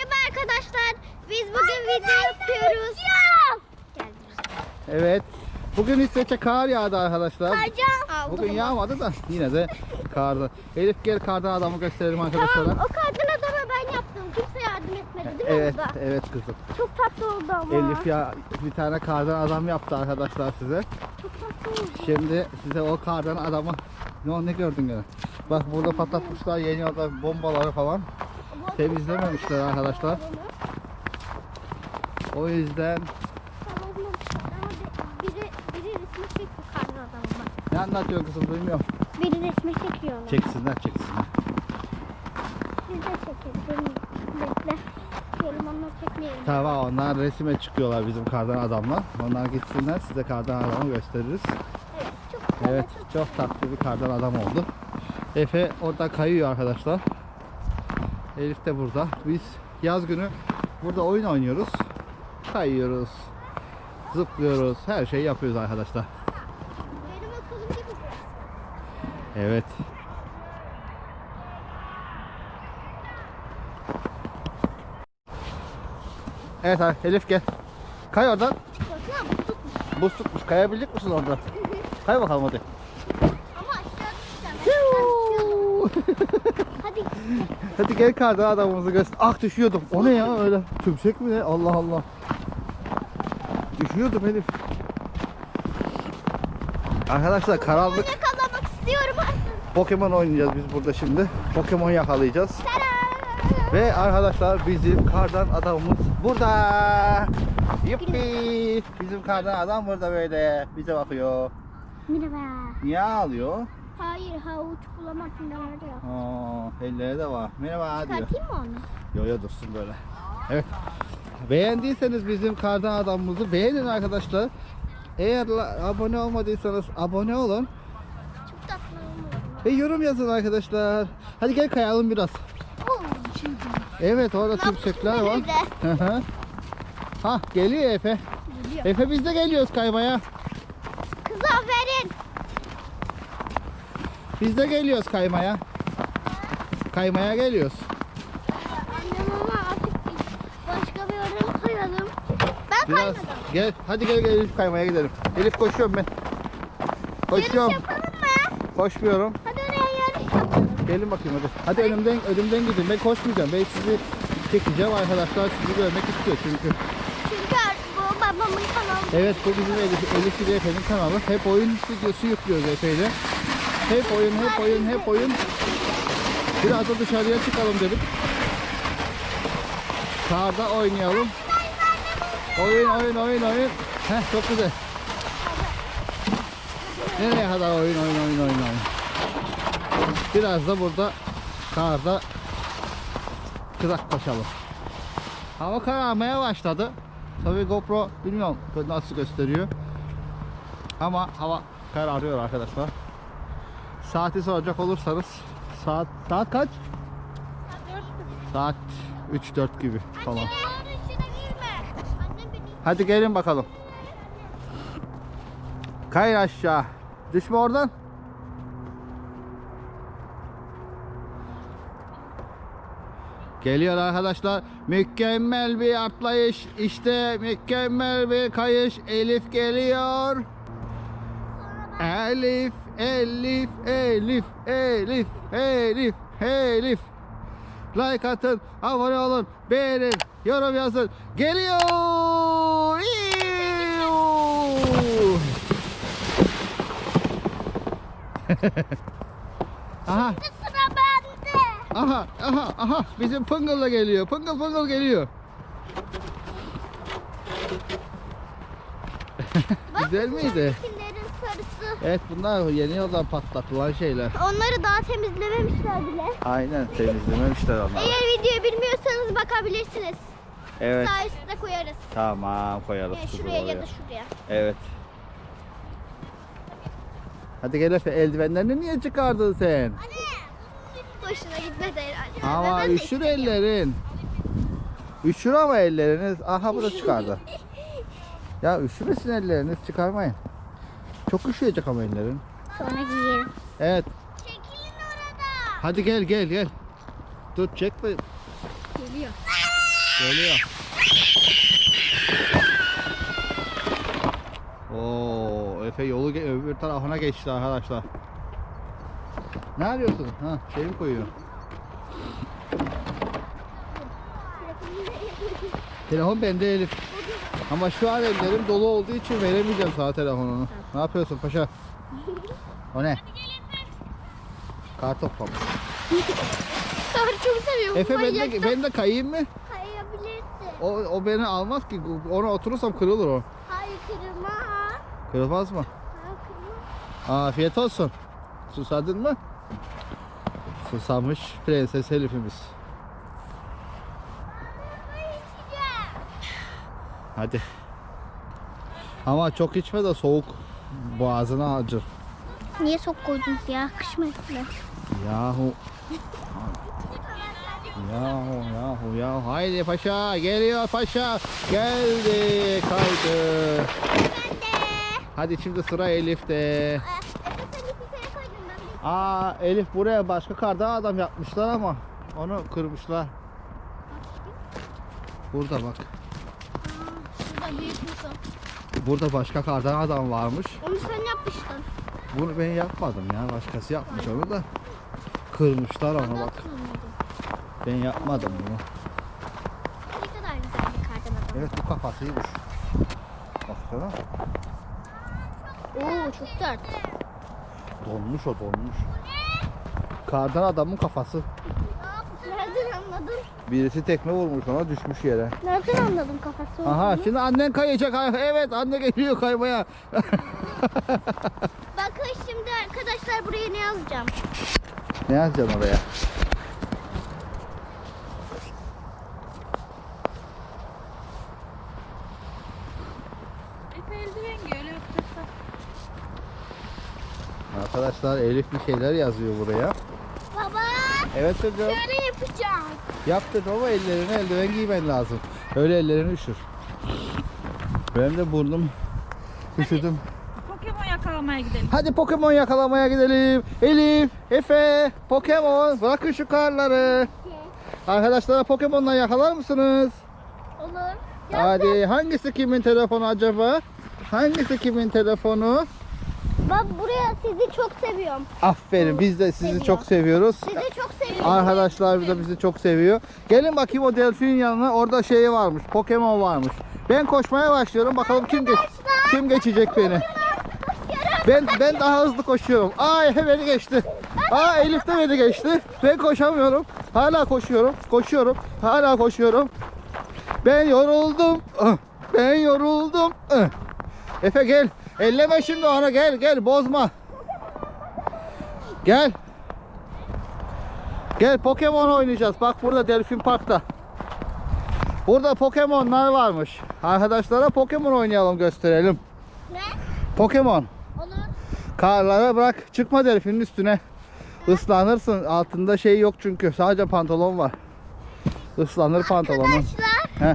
Merhaba arkadaşlar. Biz bugün video yapıyoruz. Evet. Bugün İsveç'e kar yağdı arkadaşlar. Kayacağım. Bugün yağmadı da yine de kardı. Elif gel kardan adamı gösterelim arkadaşlara. Tamam o kardan adamı ben yaptım. Kimse yardım etmedi değil mi Evet, burada? evet kızım. Çok tatlı oldu ama. Elif ya bir tane kardan adam yaptı arkadaşlar size. Çok tatlı oldu. Şimdi size o kardan adamı ne ne gördün gene? Bak burada patlatmışlar yeni orada bombaları falan. Temizlememişler arkadaşlar. O yüzden ne anlatıyorsun kızım duymuyorum. Biri resmi çekiyor onu. Çeksinler çeksinler. Siz de çekin. Benim- Bekle. Gelin onları çekmeyelim. Tamam onlar resime çıkıyorlar bizim kardan adamlar. Onlar gitsinler size kardan adamı gösteririz. Evet. Çok. Evet çok tatlı bir kardan adam oldu. Efe orada kayıyor arkadaşlar. Elif de burada. Biz yaz günü burada oyun oynuyoruz. Kayıyoruz. Zıplıyoruz. Her şeyi yapıyoruz arkadaşlar. Evet. Evet abi Elif gel. Kay oradan. Baksana bu tutmuş. Buz tutmuş. Kayabilecek misin orada? Kay bakalım hadi. Ama aşağı düşeceğim. Hadi. Gel kardan adamımızı göster. Ah düşüyordum. O ne ya öyle? Tümsek mi ne? Allah Allah. Düşüyordum Elif. Arkadaşlar karanlık Yakalamak istiyorum artık. Pokemon oynayacağız biz burada şimdi. Pokemon yakalayacağız. Tada! Ve arkadaşlar bizim kardan adamımız burada. Yuppi. Bizim kardan adam burada böyle. Bize bakıyor. Merhaba. Niye ağlıyor? Hayır havuç bulamak nerede ya? Aa, elleri de var. Merhaba diyor. Çıkartayım mı onu? Yo yo dursun böyle. Evet. Beğendiyseniz bizim kardan adamımızı beğenin arkadaşlar. Eğer abone olmadıysanız abone olun. Çok tatlı olmadı. Ve yorum yazın arkadaşlar. Hadi gel kayalım biraz. Oo, şimdi. Evet orada tümsekler var. Ha geliyor Efe. Geliyor. Efe biz de geliyoruz kaymaya. Kız aferin. Biz de geliyoruz kaymaya. Kaymaya geliyoruz. Annem ama artık başka bir yere koyalım. Ben Biraz kaymadım. gel. Hadi gel gel Elif kaymaya gidelim. Elif koşuyorum ben. Yarış Koşuyorum. yapalım mı? Koşmuyorum. Hadi oraya yarış yapalım. Gelin bakayım hadi. Hadi önümden önümden gidin. Ben koşmayacağım. Ben sizi çekeceğim arkadaşlar. Sizi görmek istiyor çünkü. Çünkü bu babamın kanalı. Evet bu bizim Elif, Elif ile Efe'nin kanalı. Hep oyun videosu yüklüyoruz Efe'yle. Hep oyun, hep oyun, hep oyun. Biraz da dışarıya çıkalım dedik. Karda oynayalım. Oyun, oyun, oyun, oyun. Heh çok güzel. Nereye kadar oyun, oyun, oyun, oyun, oyun. Biraz da burada karda kızak koşalım. Hava kararmaya başladı. Tabii GoPro bilmiyorum nasıl gösteriyor. Ama hava kararıyor arkadaşlar. Saati soracak olursanız saat saat kaç? Saat 3-4 gibi falan. Anne Hadi gelin bakalım. Kayın aşağı. Düşme oradan. Geliyor arkadaşlar. Mükemmel bir atlayış. İşte mükemmel bir kayış. Elif geliyor. Elif, Elif, Elif, Elif, Elif, Elif. Like atın, abone olun, beğenin, yorum yazın. Geliyor. Aha, sıra bende. aha, aha, aha. Bizim Pıngıl'la geliyor. Pıngıl Pıngıl geliyor. Güzel miydi? Sarısı. Evet bunlar yeni yoldan patlatılan şeyler. Onları daha temizlememişler bile. Aynen temizlememişler onları. Eğer videoyu bilmiyorsanız bakabilirsiniz. Evet. Sağ üstte koyarız. Tamam koyarız. Yani şuraya ya da şuraya. Evet. Hadi gel Efe eldivenlerini niye çıkardın sen? Hoşuna gitmedi herhalde. Ama Ben üşür ellerin. Üşür ama elleriniz. Aha bu da çıkardı. Ya üşümesin elleriniz çıkarmayın. Çok üşüyecek ama ellerin. Sonra giyelim. Evet. Çekilin orada. Hadi gel gel gel. Dur çekme. Geliyor. Geliyor. Oo, Efe yolu öbür tarafına geçti arkadaşlar. Ne arıyorsun? Ha, şey mi koyuyor? Telefon bende Elif. Ama şu an ellerim dolu olduğu için veremeyeceğim sana telefonunu. Ne yapıyorsun paşa? O ne? Kar toplamış. Kar çok seviyorum. Efe ben de, ben de kayayım mı? Kayabilirsin. O, o beni almaz ki. Ona oturursam kırılır o. Hayır kırma. Kırılmaz mı? Ha, kırma. Afiyet olsun. Susadın mı? Susamış Prenses Elif'imiz. Hadi. Ama çok içme de soğuk boğazına acır. Niye sok koydunuz ya? Kış mevsimi. Yahu. Yahu yahu yahu. Haydi paşa geliyor paşa. Geldi kaydı. Hadi şimdi sıra Elif'te. Aa Elif buraya başka kardan adam yapmışlar ama onu kırmışlar. Burada bak. Burada büyük musun? Burada başka kardan adam varmış. Onu sen yapmıştın. Bunu ben yapmadım ya. Başkası yapmış onu da. Kırmışlar onu bak. Ben yapmadım bunu. Ne kadar güzel bir kardan adam. Evet bu kafasıymış. Baksana. Oo çok sert. Donmuş o donmuş. Kardan adamın kafası. Birisi tekme vurmuş ona düşmüş yere. Nereden anladın kafası Aha olduğunu? şimdi annen kayacak. Evet anne geliyor kaymaya. Bakın şimdi arkadaşlar buraya ne yazacağım? ne yazacaksın oraya? Arkadaşlar Elif bir şeyler yazıyor buraya. Baba Evet çocuğum. şöyle. Yaptın ama ellerine eldiven giymen lazım. Öyle ellerini üşür. Benim de burnum üşüdüm. Pokemon yakalamaya gidelim. Hadi Pokemon yakalamaya gidelim. Elif, Efe, Pokemon bırakın şu karları. Arkadaşlara Pokemon'la yakalar mısınız? Olur. Hadi hangisi kimin telefonu acaba? Hangisi kimin telefonu? Ben buraya sizi çok seviyorum. Aferin biz de sizi Seviyor. çok seviyoruz. Sizi çok seviyorum. Arkadaşlar da bizi çok seviyor. Gelin bakayım o delfinin yanına. Orada şey varmış. Pokemon varmış. Ben koşmaya başlıyorum. Bakalım kim geç kim geçecek beni. Ben ben daha hızlı koşuyorum. Aa Efe beni geçti. Aa Elif de beni geçti. Ben koşamıyorum. Hala koşuyorum. Koşuyorum. Hala koşuyorum. Ben yoruldum. Ah, Ben yoruldum. Ah. Efe gel. Elleme şimdi ona gel gel bozma. Gel. Gel Pokemon oynayacağız. Bak burada Delfin Park'ta. Burada Pokemon'lar varmış. Arkadaşlara Pokemon oynayalım gösterelim. Ne? Pokemon. Olur. Karlara bırak. Çıkma delfinin üstüne. Islanırsın. Altında şey yok çünkü. Sadece pantolon var. Islanır pantolonun. Arkadaşlar Heh,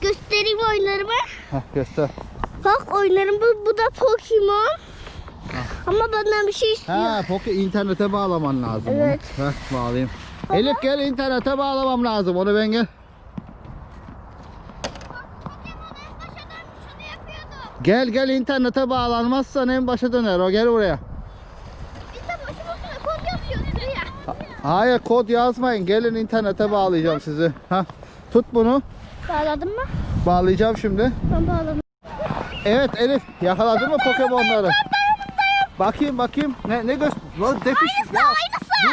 göstereyim oyunlarımı. heh, göster. Bak oyunlarım bu, bu da Pokemon. Ama benden bir şey istiyor. Ha, poke internete bağlaman lazım Evet. onu. Heh, bağlayayım. Elif gel internete bağlamam lazım. Onu ben gel. Gel gel internete bağlanmazsan en başa döner o gel buraya. Hayır kod yazmayın gelin internete bağlayacağım sizi. Ha, tut bunu Bağladın mı? bağlayacağım şimdi. Ben bağladım. Evet Elif yakaladın mı Pokemon'ları? Bakayım bakayım ne ne göster? Lan tepiş ya.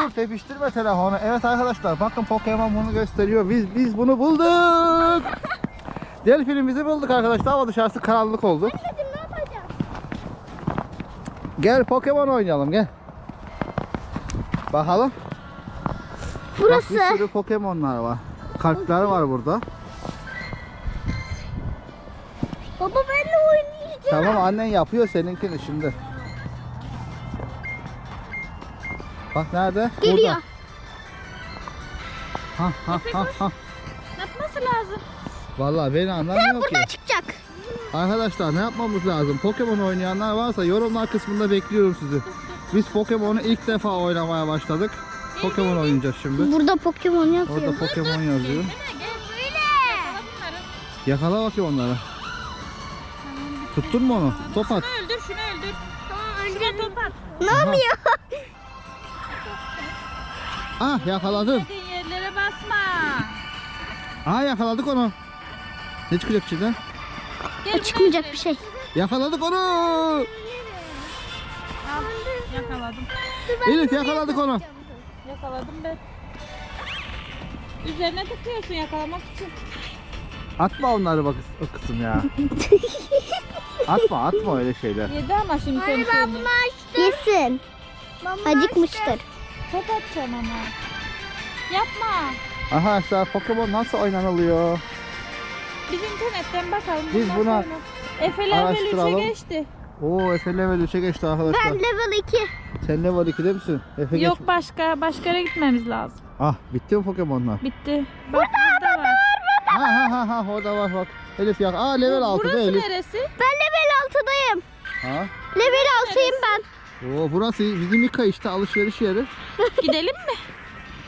Dur tepiştirme telefonu. Evet arkadaşlar bakın Pokemon bunu gösteriyor. Biz biz bunu bulduk. Delfinimizi bulduk arkadaşlar ama dışarısı karanlık oldu. Dedim ne yapacağım? Gel Pokemon oynayalım gel. Bakalım. Burası. Bak bir sürü Pokemon'lar var. Kalpler var burada. Baba ben de oynayacağım. Tamam annen yapıyor seninkini şimdi. Bak nerede? Geliyor. Burada. Ha ha ha ha. Yapması lazım. Vallahi beni anlamıyor ki. Buradan çıkacak. Arkadaşlar ne yapmamız lazım? Pokemon oynayanlar varsa yorumlar kısmında bekliyorum sizi. Biz Pokemon'u ilk defa oynamaya başladık. Pokemon oynayacağız şimdi. Burada Pokemon yazıyor. Orada Pokemon yazıyor. Böyle. Yakala bakayım onları. Tuttun mu onu? Top at. Şunu öldür şunu öldür. Şuraya top at. Ne yapıyor? Ah yakaladın. Sakın yerlere basma. Aa yakaladık onu. Ne çıkacak içinden? Gel buraya Çıkmayacak bir şey. Yakaladık onu. Al, yakaladım. Elif yakaladık onu. Yakaladım ben. Üzerine tıklıyorsun yakalamak için. Atma onları bak o kızım ya. atma atma öyle şeyler. Yedi ama şimdi senin şeyini. Yesin. Acıkmıştır. Top atacağım ama. Yapma. Arkadaşlar Pokemon nasıl oynanılıyor? Biz internetten bakalım. Biz bundan buna sonra. Efe level araştıralım. 3'e geçti. Oo Efe level 3'e geçti arkadaşlar. Ben level 2. Sen level 2'de misin? Efe Yok geç. başka. Başka yere gitmemiz lazım. Ah bitti mi Pokemon'lar? Bitti. Bak burada var. Ha ha ha ha orada var bak. Elif yak. Aa level 6'da Burası Elif. neresi? Ben level 6'dayım. Ha? Level 6'yım ben. Oo burası bizim Mika işte alışveriş yeri. Gidelim mi?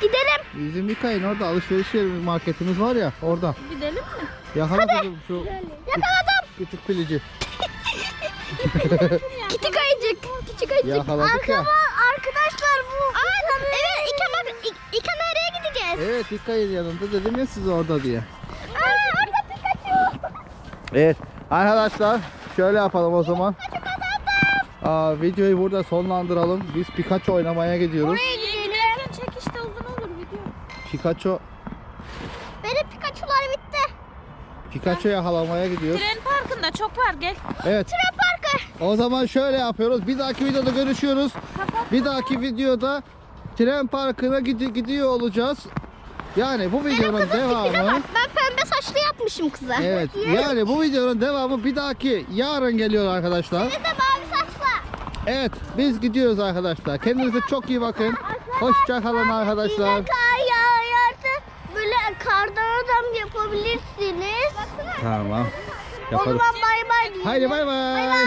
Gidelim. Bizim Mika'nın orada alışveriş yeri marketimiz var ya orada. Gidelim mi? Yakala kızım şu Yakaladım. küçük pilici. Küçük ayıcık. Küçük ayıcık. Yakaladık ya. Arkadaşlar bu. Aa, evet İka bak. İ- İka nereye gideceğiz? Evet Mika'nın yanında dedim ya siz orada diye. Evet arkadaşlar şöyle yapalım o zaman. Aa, videoyu burada sonlandıralım. Biz Pikachu oynamaya gidiyoruz. Oraya gidelim. Çek işte uzun olur video. Pikachu Benim Pikachu'lar bitti. Pikachu yakalamaya gidiyoruz. Tren parkında çok var gel. Evet. Tren parkı. O zaman şöyle yapıyoruz. Bir dahaki videoda görüşüyoruz. Bir dahaki videoda tren parkına gidi- gidiyor olacağız. Yani bu videonun Bize devamı bak. Yapmışım kıza. Evet. Yani bu videonun devamı bir dahaki yarın geliyor arkadaşlar. Bir de mavi saçlı. Evet, biz gidiyoruz arkadaşlar. Kendinize çok iyi bakın. Hoşça kalın arkadaşlar. Yine kar yağarsa böyle kardan adam yapabilirsiniz. Tamam. O Yaparız. zaman bay bay diyelim. Haydi bay bay. Bay bay.